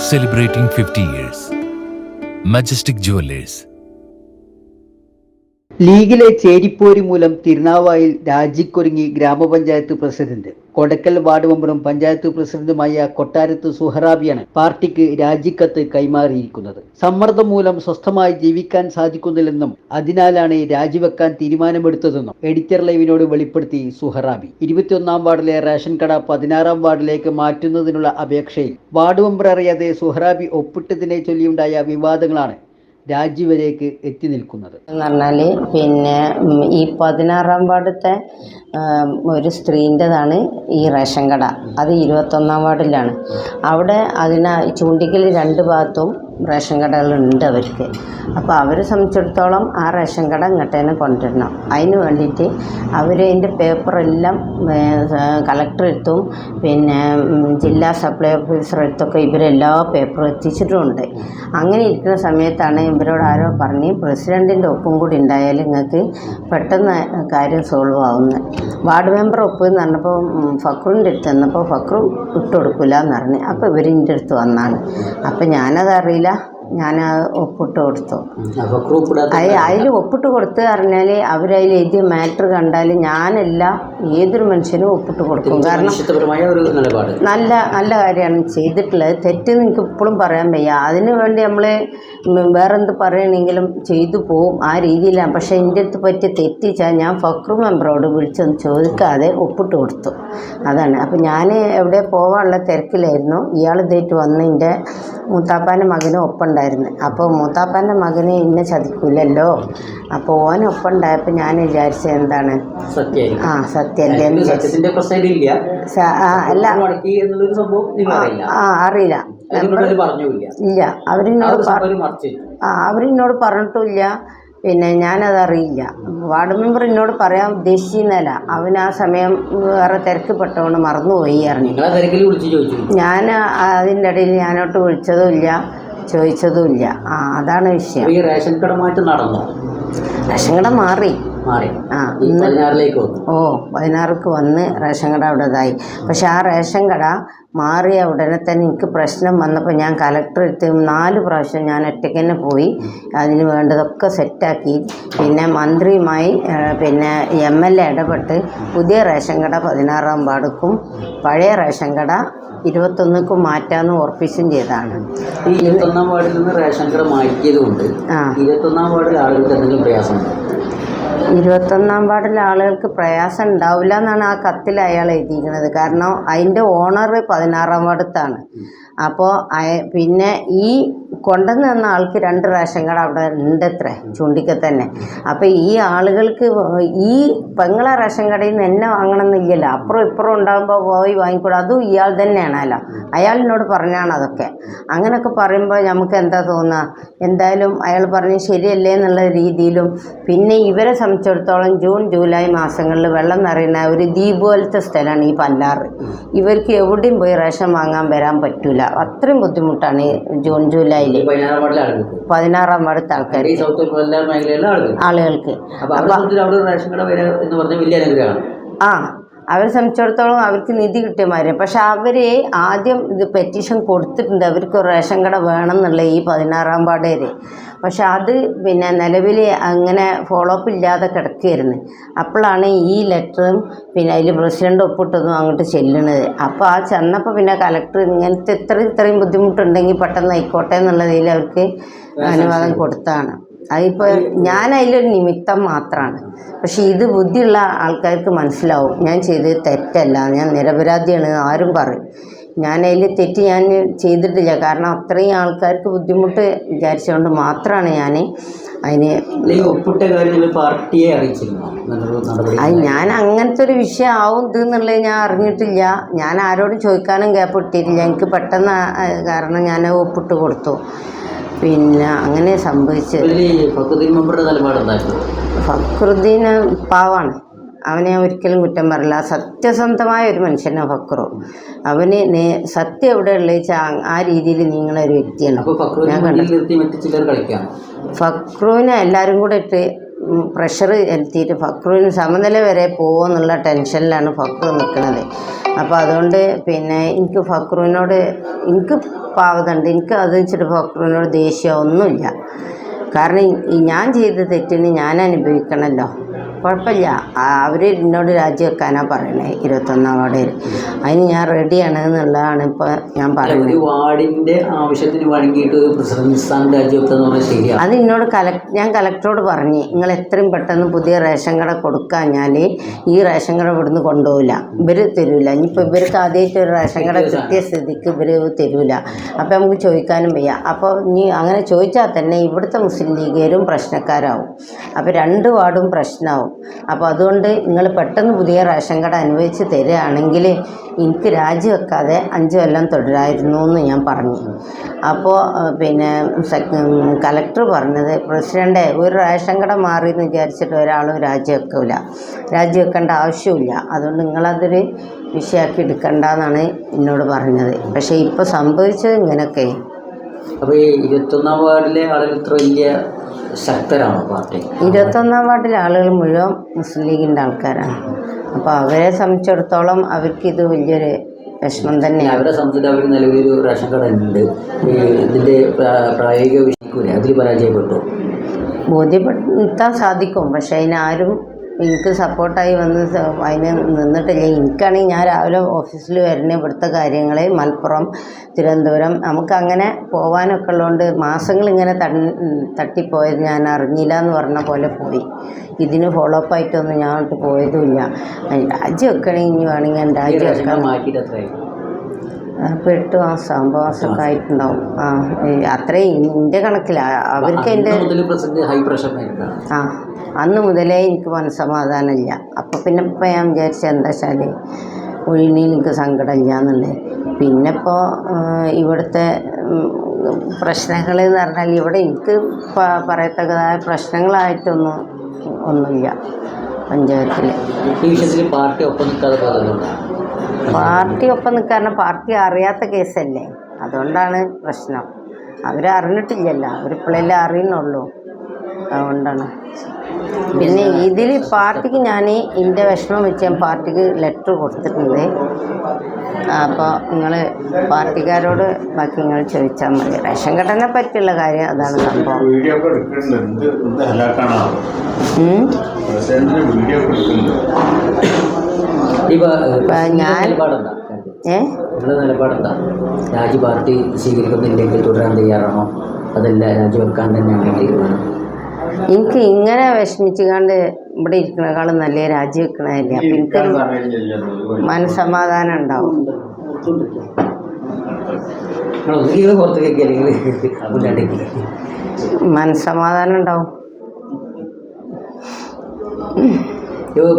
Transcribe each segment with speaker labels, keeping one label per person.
Speaker 1: celebrating 50 years. Majestic Jewelers.
Speaker 2: ലീഗിലെ ചേരിപ്പോരി മൂലം തിരുനാവായിൽ രാജിക്കൊരുങ്ങി ഗ്രാമപഞ്ചായത്ത് പ്രസിഡന്റ്. കൊടക്കൽ വാർഡ് മെമ്പറും പഞ്ചായത്ത് പ്രസിഡന്റുമായ കൊട്ടാരത്ത് സുഹറാബിയാണ് പാർട്ടിക്ക് രാജിക്കത്ത് കൈമാറിയിരിക്കുന്നത്. സമ്മർദ്ദം മൂലം സ്വസ്ഥമായി ജീവിക്കാൻ സാധിക്കുന്നില്ലെന്നും അതിനാലാണ് രാജിവെക്കാൻ തീരുമാനമെടുത്തതെന്നും എഡിറ്റർ ലൈവിനോട് വെളിപ്പെടുത്തി സുഹറാബി. ഇരുപത്തിയൊന്നാം വാർഡിലെ റേഷൻ കട പതിനാറാം വാർഡിലേക്ക് മാറ്റുന്നതിനുള്ള അപേക്ഷയിൽ വാർഡ് മെമ്പർ അറിയാതെ സുഹറാബി ഒപ്പിട്ടതിനെ ചൊല്ലിയുണ്ടായ വിവാദങ്ങളാണ് രാജിവരേക്ക് എത്തി നിൽക്കുന്നത്?
Speaker 3: എന്ന് പറഞ്ഞാൽ പിന്നെ ഈ പതിനാറാം വാർഡത്തെ ഒരു സ്ത്രീന്റെതാണ് ഈ റേഷൻ കട. അത് ഇരുപത്തൊന്നാം വാർഡിലാണ്. അവിടെ അതിന് ചൂണ്ടിക്കൽ രണ്ട് ഭാഗത്തും റേഷൻ കടകളുണ്ട് അവർക്ക്. അപ്പോൾ അവരെ സംബന്ധിച്ചിടത്തോളം ആ റേഷൻ കട ഇങ്ങോട്ട് തന്നെ കൊണ്ടുവരണം. അതിന് വേണ്ടിയിട്ട് അവർ അതിന്റെ പേപ്പറെല്ലാം കളക്ടർ എടുത്തും പിന്നെ ജില്ലാ സപ്ലൈ ഓഫീസർ എടുത്തൊക്കെ ഇവരെല്ലാ പേപ്പറും എത്തിച്ചിട്ടുമുണ്ട് അങ്ങനെ ഇരിക്കുന്ന സമയത്താണ് ഇവരോട് ആരോ പറഞ്ഞ് പ്രസിഡന്റിന്റെ ഒപ്പും കൂടി ഉണ്ടായാൽ നിങ്ങൾക്ക് പെട്ടെന്ന് കാര്യം സോൾവ് ആവുന്നത് വാർഡ് മെമ്പർ ഒപ്പ് എന്ന് പറഞ്ഞപ്പോൾ ഫക്രൂന്റെ അടുത്ത് തന്നപ്പോൾ ഫക്രു ഇട്ട് കൊടുക്കില്ല എന്ന് പറഞ്ഞ് അപ്പോൾ ഇവരിന്റെ അടുത്ത് വന്നാണ്. അപ്പം ഞാനത് അറിയില്ല ഞാൻ ഒപ്പിട്ട് കൊടുത്തു. അതിൽ ഒപ്പിട്ട് കൊടുത്ത് പറഞ്ഞാൽ അവരതിൽ എഴുതിയ മാറ്റർ കണ്ടാൽ ഞാനല്ല ഏതൊരു മനുഷ്യനും ഒപ്പിട്ട് കൊടുക്കും. കാരണം നല്ല നല്ല കാര്യമാണ് ചെയ്തിട്ടുള്ളത്. തെറ്റ് എനിക്ക് ഇപ്പോഴും പറയാൻ വയ്യ. അതിന് വേണ്ടി നമ്മൾ വേറെന്ത് പറയണമെങ്കിലും ചെയ്തു പോവും ആ രീതിയിലാണ് പക്ഷേ എന്റെ അടുത്ത് പറ്റിയ തെറ്റിച്ചാൽ ഞാൻ ഫക്രു മെമ്പറോട് വിളിച്ചൊന്ന് ചോദിക്കാതെ ഒപ്പിട്ട് കൊടുത്തു. അതാണ്. അപ്പം ഞാൻ എവിടെ പോകാനുള്ള തിരക്കിലായിരുന്നു. ഇയാൾ ഇതായിട്ട് വന്ന് എന്റെ മൂത്താപ്പാന്റെ മകനും ഒപ്പുണ്ടായിരുന്നു അപ്പോൾ മൂത്താപ്പന്റെ മകനെ ഇന്നെ ചതിക്കില്ലല്ലോ അപ്പോൾ ഓൻ ഒപ്പുണ്ടായപ്പോൾ ഞാൻ വിചാരിച്ച എന്താണ്? ആ
Speaker 4: സത്യല്ലേ ഇല്ല
Speaker 3: ആ അല്ല. ആ അറിയില്ല. ഇല്ല. അവരിന്നോട് ആ അവരിന്നോട് പറഞ്ഞിട്ടില്ല പിന്നെ ഞാനതറിയില്ല വാർഡ് മെമ്പർ എന്നോട് പറയാൻ ഉദ്ദേശിക്കുന്നതല്ല അവൻ ആ സമയം വേറെ തിരക്കപ്പെട്ടവണ് മറന്നുപോയി അറിഞ്ഞു ഞാൻ അതിന്റെ ഇടയിൽ ഞാനോട്ട് വിളിച്ചതുമില്ല. ചോദിച്ചതുമില്ല. ആ അതാണ് വിഷയം.
Speaker 4: ഈ റേഷൻ കടമായിട്ട് നടന്നു?
Speaker 3: റേഷൻ കട മാറി. ആ ഇന്ന് ഓ പതിനാറിക്ക് വന്ന് റേഷൻ കട അവിടെതായി പക്ഷെ ആ റേഷൻ കട മാറിയ ഉടനെ തന്നെ എനിക്ക് പ്രശ്നം വന്നപ്പോൾ ഞാൻ കലക്ടർ എടുത്ത് നാല് പ്രാവശ്യം ഞാൻ ഒറ്റയ്ക്ക് തന്നെ പോയി. അതിന് വേണ്ടതൊക്കെ സെറ്റാക്കി. പിന്നെ മന്ത്രിയുമായി പിന്നെ എം എൽ എ ഇടപെട്ട് പുതിയ റേഷൻ കട പതിനാറാം വാർഡുക്കും പഴയ റേഷൻ കട ഇരുപത്തൊന്നിക്കും മാറ്റാമെന്ന് ഉറപ്പിച്ചും ചെയ്താണ്.
Speaker 4: ഈ ഇരുപത്തൊന്നാം വാർഡിൽ നിന്ന് റേഷൻ കട
Speaker 3: മാറ്റിയതുകൊണ്ട്
Speaker 4: ഇരുപത്തൊന്നാം വാർഡിൽ ആളുകൾക്ക് എന്തെങ്കിലും പ്രയാസമുണ്ടോ
Speaker 3: ഇരുപത്തൊന്നാം വാർഡിൽ ആളുകൾക്ക് പ്രയാസം ഉണ്ടാവില്ല എന്നാണ് ആ കത്തിൽ അയാൾ എഴുതിയിരിക്കുന്നത്. കാരണം അതിന്റെ ഓണർ പതിനാറാം വാർഡത്താണ്. അപ്പോൾ പിന്നെ ഈ കൊണ്ടുവന്ന് തന്ന ആൾക്ക് രണ്ട് റേഷൻ കാർഡ് അവിടെ ഉണ്ട് അത്ര ചൂണ്ടിക്ക തന്നെ അപ്പോൾ ഈ ആളുകൾക്ക് ഈ പെങ്ങളെ റേഷൻ കടയിൽ നിന്ന് എന്നെ വാങ്ങണമെന്നില്ലല്ലോ. അപ്പുറം ഇപ്പുറം ഉണ്ടാകുമ്പോൾ പോയി വാങ്ങിക്കൂടാ. അതും ഇയാൾ തന്നെയാണല്ലോ. അയാളിനോട് പറഞ്ഞാണ് അതൊക്കെ. അങ്ങനെയൊക്കെ പറയുമ്പോൾ നമുക്ക് എന്താ തോന്നുക എന്തായാലും അയാൾ പറഞ്ഞ് ശരിയല്ലേ എന്നുള്ള രീതിയിലും പിന്നെ ഇവരെ സംബന്ധിച്ചിടത്തോളം ജൂൺ ജൂലൈ മാസങ്ങളിൽ വെള്ളം നിറയുന്ന ഒരു ദ്വീപ് പോലത്തെ സ്ഥലമാണ് ഈ പല്ലാറ്. ഇവർക്ക് എവിടെയും പോയി റേഷൻ വാങ്ങാൻ വരാൻ പറ്റില്ല അത്രയും ബുദ്ധിമുട്ടാണ് ജൂൺ
Speaker 4: ഈ പതിനാറാം വാർഡിലെ ആളുകൾക്ക്.
Speaker 3: പതിനാറാം വാർഡത്തെ ആൾക്കാർ ആളുകൾക്ക്. ആ അവരെ സംബന്ധിച്ചിടത്തോളം അവർക്ക് നിധി കിട്ടിയ മാതിരി പക്ഷെ അവർ ആദ്യം ഇത് പെറ്റീഷൻ കൊടുത്തിട്ടുണ്ട്. അവർക്ക് റേഷൻ കട വേണം എന്നുള്ള ഈ പതിനാറാം പാടേര് പക്ഷെ അത് പിന്നെ നിലവിൽ അങ്ങനെ ഫോളോ അപ്പ് ഇല്ലാതെ കിടക്കുകയായിരുന്നു. അപ്പോഴാണ് ഈ ലെറ്ററും പിന്നെ അതിൽ പ്രസിഡന്റ് ഒപ്പിട്ടതും അങ്ങോട്ട് ചെല്ലുന്നത്. അപ്പോൾ ആ ചെന്നപ്പോൾ പിന്നെ കലക്ടർ ഇങ്ങനത്തെ ഇത്ര ഇത്രയും ബുദ്ധിമുട്ടുണ്ടെങ്കിൽ പെട്ടെന്ന് ആയിക്കോട്ടെ എന്നുള്ളതിൽ അവർക്ക് അനുവാദം കൊടുത്താണ്. അതിപ്പോൾ ഞാൻ അതിലൊരു നിമിത്തം മാത്രമാണ് പക്ഷേ ഇത് ബുദ്ധിയുള്ള ആൾക്കാർക്ക് മനസ്സിലാവും. ഞാൻ ചെയ്തത് തെറ്റല്ല. ഞാൻ നിരപരാധിയാണ് ആരും പറയും. ഞാൻ അതിൽ തെറ്റ് ഞാൻ ചെയ്തിട്ടില്ല. കാരണം അത്രയും ആൾക്കാർക്ക് ബുദ്ധിമുട്ട് വിചാരിച്ചുകൊണ്ട് മാത്രമാണ് ഞാൻ അതിന്
Speaker 4: പാർട്ടിയെ
Speaker 3: അത് ഞാൻ അങ്ങനത്തെ ഒരു വിഷയം ആവും ഇത് എന്നുള്ളത് ഞാൻ അറിഞ്ഞിട്ടില്ല. ഞാൻ ആരോടും ചോദിക്കാനും ഗ്യാപ്പ് ഇട്ടിട്ടില്ല. എനിക്ക് പെട്ടെന്ന് കാരണം ഞാൻ ഒപ്പിട്ട് കൊടുത്തു. പിന്നെ അങ്ങനെ
Speaker 4: സംഭവിച്ചു.
Speaker 3: ഫക്രുദ്ദീൻ പാവാണ്. അവനെ ഒരിക്കലും കുറ്റം പറയില്ല. സത്യസന്ധമായ ഒരു മനുഷ്യനാണ് ഫക്രു. അവന് സത്യം എവിടെ ഉള്ള ആ രീതിയിൽ നീങ്ങുന്ന ഒരു വ്യക്തിയാണ്. ഞാൻ കണ്ടു. ഫക്രുവിനെ എല്ലാവരും കൂടെ ഇട്ട് പ്രഷർ എത്തിയിട്ട് ഫക്രുവിന് സമനില വരെ പോകുമെന്നുള്ള ടെൻഷനിലാണ് ഫക്രു നിൽക്കുന്നത് അപ്പോൾ അതുകൊണ്ട് പിന്നെ എനിക്ക് ഫക്രുവിനോട് എനിക്ക് പാവതുണ്ട്. എനിക്ക് അത് വെച്ചിട്ട് ഫക്രുവിനോട് ദേഷ്യമൊന്നുമില്ല കാരണം ഞാൻ ചെയ്ത തെറ്റിന് ഞാൻ അനുഭവിക്കണമല്ലോ കുഴപ്പമില്ല. അവർ എന്നോട് രാജിവെക്കാനാണ് പറയണേ ഇരുപത്തൊന്നാം വാർഡിൽ അതിന് ഞാൻ റെഡിയാണ് എന്നുള്ളതാണ് ഇപ്പോൾ ഞാൻ പറയുന്നത്
Speaker 4: ഒരു വാർഡിന്റെ ആവശ്യത്തിന് വഴങ്ങിയിട്ട് പ്രസിഡന്റ് സ്ഥാനം ശരിയാണ്
Speaker 3: അത് എന്നോട് കലക് ഞാൻ കലക്ടറോട് പറഞ്ഞു നിങ്ങൾ എത്രയും പെട്ടെന്ന് പുതിയ റേഷൻ കട കൊടുക്കാഞ്ഞാൽ ഈ റേഷൻ കട ഇവിടുന്ന് കൊണ്ടുപോകില്ല ഇവർ തരൂല. ഇനിയിപ്പോൾ ഇവർക്ക് ആദ്യമായിട്ട് ഒരു റേഷൻ കട കിട്ടിയ സ്ഥിതിക്ക് ഇവർ തരൂല. അപ്പോൾ നമുക്ക് ചോദിക്കാനും വയ്യ. അപ്പോൾ ഇനി അങ്ങനെ ചോദിച്ചാൽ തന്നെ ഇവിടുത്തെ മുസ്ലിം ലീഗുകാരും പ്രശ്നക്കാരാവും. അപ്പോൾ രണ്ട് വാർഡും പ്രശ്നമാവും അപ്പോൾ അതുകൊണ്ട് നിങ്ങൾ പെട്ടെന്ന് പുതിയ റേഷൻ കട അനുവദിച്ച് തരികയാണെങ്കിൽ എനിക്ക് രാജിവെക്കാതെ അഞ്ച് കൊല്ലം തുടരായിരുന്നു എന്ന് ഞാൻ പറഞ്ഞു. അപ്പോൾ പിന്നെ കലക്ടർ പറഞ്ഞത് പ്രസിഡന്റെ ഒരു റേഷൻ കട മാറി എന്ന് വിചാരിച്ചിട്ട് ഒരാളും രാജിവെക്കില്ല രാജിവെക്കേണ്ട ആവശ്യമില്ല അതുകൊണ്ട് നിങ്ങളതൊരു വിഷയമാക്കി എടുക്കണ്ടെന്നാണ് എന്നോട് പറഞ്ഞത്. പക്ഷേ ഇപ്പോൾ സംഭവിച്ചത് ഇങ്ങനെയൊക്കെ
Speaker 4: അപ്പൊ ഈ ഇരുപത്തൊന്നാം വാർഡിലെ ആളുകൾ ഇത്ര വലിയ ശക്തരാണോ പാർട്ടി?
Speaker 3: ഇരുപത്തൊന്നാം വാർഡിലെ ആളുകൾ മുഴുവൻ മുസ്ലിം ലീഗിന്റെ ആൾക്കാരാണ്. അപ്പോൾ അവരെ സംബന്ധിച്ചിടത്തോളം അവർക്ക് ഇത് വലിയൊരു വിഷമം
Speaker 4: തന്നെ
Speaker 3: തന്നെയാണ്.
Speaker 4: അവരെ സംബന്ധിച്ച് അവർ നിലവിലൊരു റേഷൻ കട ഉണ്ട്. ഈ ഇതിന്റെ പ്രാ- പ്രായോഗിക വിഷയിക്കൂല അതിൽ പരാജയപ്പെട്ടു?
Speaker 3: ബോധ്യപ്പെടുത്താൻ സാധിക്കും. പക്ഷേ അതിനാരും എനിക്ക് സപ്പോർട്ടായി വന്ന് അതിന് നിന്നിട്ടില്ല. എനിക്കാണെങ്കിൽ ഞാൻ രാവിലെ ഓഫീസിൽ വരുന്ന ഇവിടുത്തെ കാര്യങ്ങൾ മലപ്പുറം തിരുവനന്തപുരം നമുക്കങ്ങനെ പോകാനൊക്കെ ഉള്ളതുകൊണ്ട് മാസങ്ങൾ ഇങ്ങനെ തട്ടിപ്പോയത് ഞാൻ അറിഞ്ഞില്ല എന്ന് പറഞ്ഞ പോലെ പോയി. ഇതിന് ഫോളോ അപ്പ് ആയിട്ടൊന്നും ഞാൻ പോയതുമില്ല രാജ്യം വെക്കണമെങ്കിൽ ഇനി വേണമെങ്കിൽ രാജ്യം
Speaker 4: വെക്കണം
Speaker 3: അപ്പോൾ എട്ട് മാസം ഒമ്പത് മാസമൊക്കെ ആയിട്ടുണ്ടാവും ആ അത്രയും എന്റെ കണക്കിലാണ് അവർക്ക്
Speaker 4: എന്റെ
Speaker 3: ആ അന്ന് മുതലേ എനിക്ക് മനസ്സമാധാനമില്ല. അപ്പം പിന്നെ ഇപ്പം ഞാൻ വിചാരിച്ച എന്താ വെച്ചാൽ ഒഴിഞ്ഞ് എനിക്ക് സങ്കടമില്ല എന്നുള്ളത് പിന്നെ ഇപ്പോൾ ഇവിടുത്തെ പ്രശ്നങ്ങൾ എന്ന് പറഞ്ഞാൽ ഇവിടെ എനിക്ക് പറയത്തക്കതായ പ്രശ്നങ്ങളായിട്ടൊന്നും ഒന്നുമില്ല പഞ്ചായത്തിൽ
Speaker 4: പാർട്ടി ഒപ്പം നിൽക്കാതെ
Speaker 3: പാർട്ടി ഒപ്പം നിൽക്കാരണം പാർട്ടി അറിയാത്ത കേസല്ലേ? അതുകൊണ്ടാണ് പ്രശ്നം. അവരറിഞ്ഞിട്ടില്ലല്ലോ അവരിപ്പോഴല്ലേ അറിയുന്നുള്ളൂ. അതുകൊണ്ടാണ്. പിന്നെ ഇതിൽ പാർട്ടിക്ക് ഞാൻ എന്റെ വിഷമം വെച്ച് ഞാൻ പാർട്ടിക്ക് ലെറ്റർ കൊടുത്തിട്ടുണ്ട്. അപ്പോൾ നിങ്ങൾ പാർട്ടിക്കാരോട് ബാക്കി നിങ്ങൾ ചോദിച്ചാൽ മതി. റേഷൻ കടനെ പറ്റിയുള്ള കാര്യം അതാണ് സംഭവം.
Speaker 5: വീഡിയോ
Speaker 3: ഞാൻ-
Speaker 4: നിലപാടെന്താ? രാജി പാർട്ടി സ്വീകരിക്കുന്നില്ലെങ്കിൽ തുടരാൻ തയ്യാറാണോ? അതല്ല രാജിവെക്കാൻ തന്നെയാണ് തീരുമാനം?
Speaker 3: എനിക്ക് ഇങ്ങനെ വിഷമിച്ചുകൊണ്ട് ഇവിടെ ഇരിക്കണേക്കാളും നല്ല രാജിവെക്കണതല്ലേ. അപ്പം
Speaker 5: എനിക്ക്
Speaker 3: മനസമാധാനം ഉണ്ടാവും. മനസമാധാനം ഉണ്ടാവും.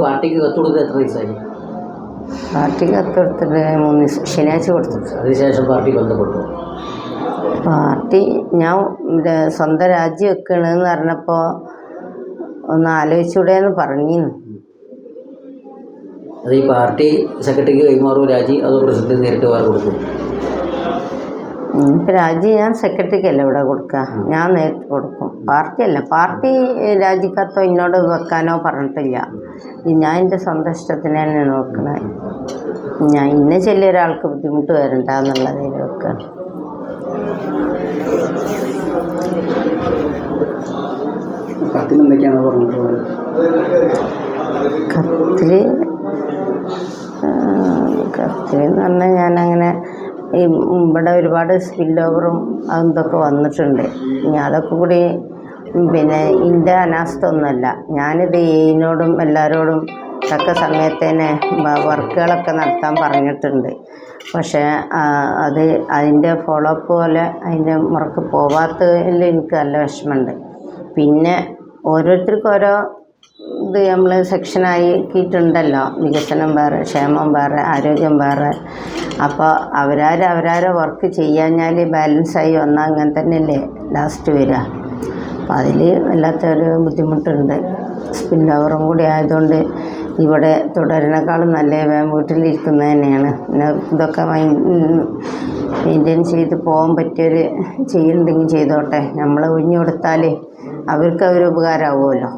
Speaker 4: പാർട്ടിക്ക് കത്ത് കൊടുത്തത് എത്ര ദിവസമായി
Speaker 3: പാർട്ടിക്ക് കത്തെടുത്തിട്ട് മൂന്ന് ദിവസം ശനിയാഴ്ച കൊടുത്തു.
Speaker 4: അതിനുശേഷം പാർട്ടി ബന്ധപ്പെട്ടു.
Speaker 3: പാർട്ടി ഞാൻ സ്വന്തം രാജ്യം വെക്കണമെന്ന് പറഞ്ഞപ്പോൾ ഒന്ന് ആലോചിച്ചൂടെ എന്ന് പറഞ്ഞിരുന്നു.
Speaker 4: അത് ഈ പാർട്ടി സെക്രട്ടറിക്ക് കൈമാറുമോ രാജി? അതോ പ്രസിഡന്റ് നേരിട്ട് വേറെ കൊടുക്കും?
Speaker 3: ഇപ്പം രാജി ഞാൻ സെക്രട്ടറിക്കല്ല ഇവിടെ കൊടുക്കുക ഞാൻ നേരിട്ട് കൊടുക്കും. പാർട്ടിയല്ല. പാർട്ടി രാജിക്കത്തോ എന്നോട് വെക്കാനോ പറഞ്ഞിട്ടില്ല. ഞാൻ എന്റെ സ്വന്തം ഇഷ്ടത്തിന് നോക്കണേ. ഞാൻ ഇന്ന ചെല്ലിയ ഒരാൾക്ക് ബുദ്ധിമുട്ട് വരണ്ട എന്നുള്ളതിൽ
Speaker 4: പറഞ്ഞിട്ടുള്ളത്?
Speaker 3: കത്തിൽ കത്തിൽ എന്ന് പറഞ്ഞാൽ ഞാനങ്ങനെ ഈ ഇവിടെ ഒരുപാട് സ്പിൽ ഓവറും അതൊക്കെ വന്നിട്ടുണ്ട്. ഇനി അതൊക്കെ കൂടി പിന്നെ എന്റെ അനാസ്ഥയൊന്നുമല്ല ഞാനിത് ഇതിനോടും എല്ലാവരോടും തക്ക സമയത്ത് തന്നെ വർക്കുകളൊക്കെ നടത്താൻ പറഞ്ഞിട്ടുണ്ട്. പക്ഷേ അത് അതിന്റെ ഫോളോ അപ്പ് പോലെ അതിന്റെ മുറക്ക് പോവാത്തതിൽ എനിക്ക് നല്ല വിഷമമുണ്ട്. പിന്നെ ഓരോരുത്തർക്കും ഓരോ ഇത് നമ്മൾ സെക്ഷനാക്കിയിട്ടുണ്ടല്ലോ വികസനം വേറെ ക്ഷേമം വേറെ ആരോഗ്യം വേറെ. അപ്പോൾ അവരാരും അവരാരെ വർക്ക് ചെയ്യാഞ്ഞാൽ ബാലൻസായി വന്നാൽ അങ്ങനെ തന്നെയല്ലേ ലാസ്റ്റ് വരിക. അപ്പോൾ അതിൽ വല്ലാത്തൊരു ബുദ്ധിമുട്ടുണ്ട്. സ്പിൻ ഓവറും കൂടി ആയതുകൊണ്ട് ഇവിടെ തുടരുന്നേക്കാളും നല്ല വേഗം വീട്ടിലിരിക്കുന്നത് തന്നെയാണ്. പിന്നെ ഇതൊക്കെ മെയിന്റെയിൻ ചെയ്ത് പോകാൻ പറ്റിയൊരു ചെയ്യുന്നുണ്ടെങ്കിൽ ചെയ്തോട്ടെ. നമ്മൾ ഒഴിഞ്ഞു കൊടുത്താൽ അവർക്ക് അവർ ഉപകാരമാവുമല്ലോ.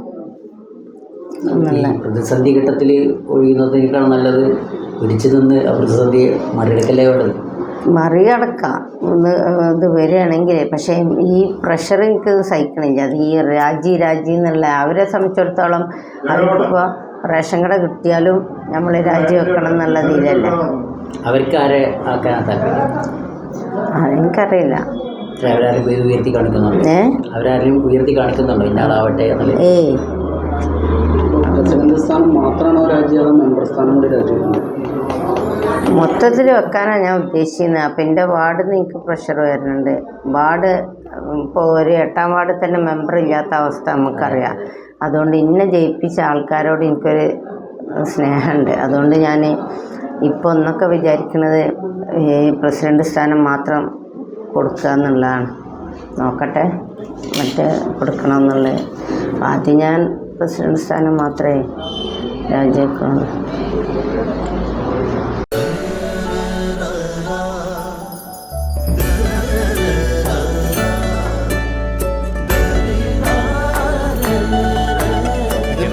Speaker 4: പ്രതിസന്ധി ഘട്ടത്തിൽ ഒഴിയുന്നതിനേക്കാൾ നല്ലത് പിടിച്ചു നിന്ന് ആ പ്രതിസന്ധിയെ മറികടക്കല്ലേ വേണ്ടത്?
Speaker 3: മറികടക്കാം. ഒന്ന് ഇത് വരികയാണെങ്കിൽ പക്ഷേ ഈ പ്രഷർ എനിക്ക് സഹിക്കണില്ല. അത് ഈ രാജി രാജി എന്നുള്ള അവരെ സംബന്ധിച്ചിടത്തോളം അവർക്കിപ്പോൾ റേഷൻ കട കിട്ടിയാലും നമ്മൾ രാജി വെക്കണം എന്നുള്ള ഇതിലല്ല
Speaker 4: അവർക്ക് ആരെ
Speaker 3: അതെനിക്കറിയില്ല.
Speaker 4: അവരാരും ഉയർത്തി കാണിക്കുന്നുണ്ടോ?
Speaker 3: ഏ?
Speaker 4: അവരാരും ഉയർത്തി കാണിക്കുന്നുണ്ടോ? ഇന്നാളാവട്ടെ എന്നുള്ളത്?
Speaker 3: ഏയ്.
Speaker 6: പ്രസിഡന്റ് സ്ഥാനം മാത്രമാണോ രാജ്യം മെമ്പർ സ്ഥാനം കൂടി രാജ്യം?
Speaker 3: മൊത്തത്തിൽ വെക്കാനാണ് ഞാൻ ഉദ്ദേശിക്കുന്നത് അപ്പം എന്റെ വാർഡ് നിങ്ങൾക്ക് പ്രഷർ വരുന്നുണ്ട്. വാർഡ് ഇപ്പോൾ ഒരു എട്ടാം വാർഡിൽ തന്നെ മെമ്പർ ഇല്ലാത്ത അവസ്ഥ നമുക്കറിയാം. അതുകൊണ്ട് ഇന്നെ ജയിപ്പിച്ച ആൾക്കാരോട് എനിക്കൊരു സ്നേഹമുണ്ട് അതുകൊണ്ട് ഞാൻ ഇപ്പോൾ ഒന്നൊക്കെ വിചാരിക്കുന്നത് ഈ പ്രസിഡന്റ് സ്ഥാനം മാത്രം കൊടുക്കുക എന്നുള്ളതാണ്. നോക്കട്ടെ മറ്റേ കൊടുക്കണമെന്നുള്ളത് ആദ്യം ഞാൻ പ്രസിഡന്റ് സ്ഥാനം മാത്രമേ രാജിവെക്കുള്ളൂ.